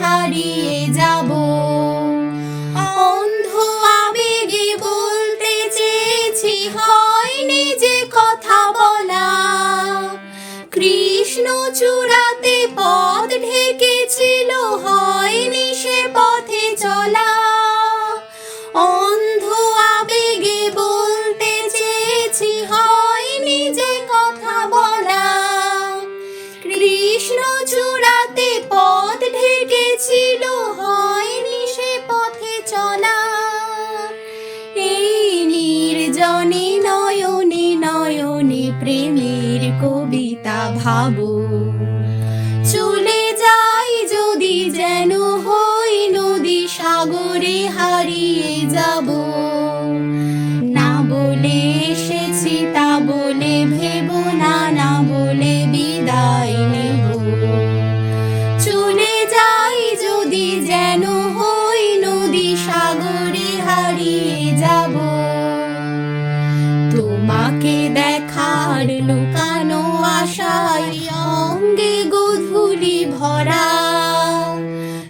হারিয়ে যাব। অন্ধ আবেগে বলতে চেয়েছি হয়নি নিজে কথা বলা। কৃষ্ণ চূড়াতে পথ ভাবো চলে যাই যদি যেন হই নদী সাগরে হারিয়ে যাব। না বলে এসেছি, তা বলে ভেবো না না বলে বিদায় নেব। চলে যাই যদি যেন হই নদী সাগরে হারিয়ে যাব। তোমাকে দেখার লুকানো আশায় অঙ্গে গধুলি ভরা।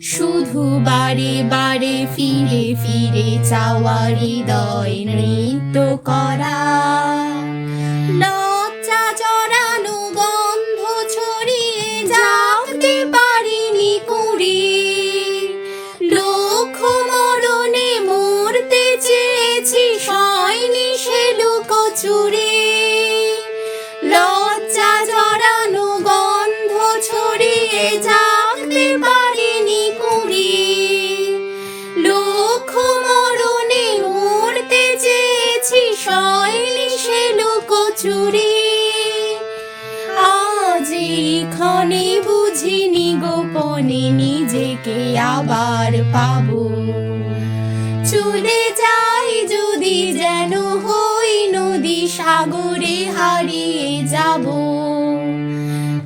শুধু বারে বারে ফিরে ফিরে চাওয়া হৃদয় নৃত্য করা। সয়নি সে লুকোচুরি আজ ক্ষণে বুঝিনি গোপনে নিজেকে আবার পাবো। চলে যাই যদি যেন হই নদী সাগরে হারিয়ে যাব।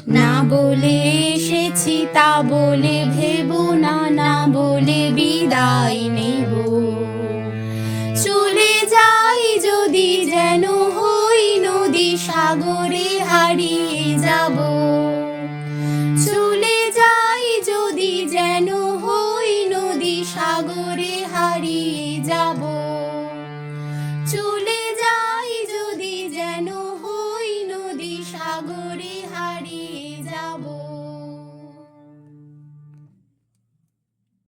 না বলে এসেছি তা বলে যাব। চলে যাই যদি যেন হই নদী সাগরে।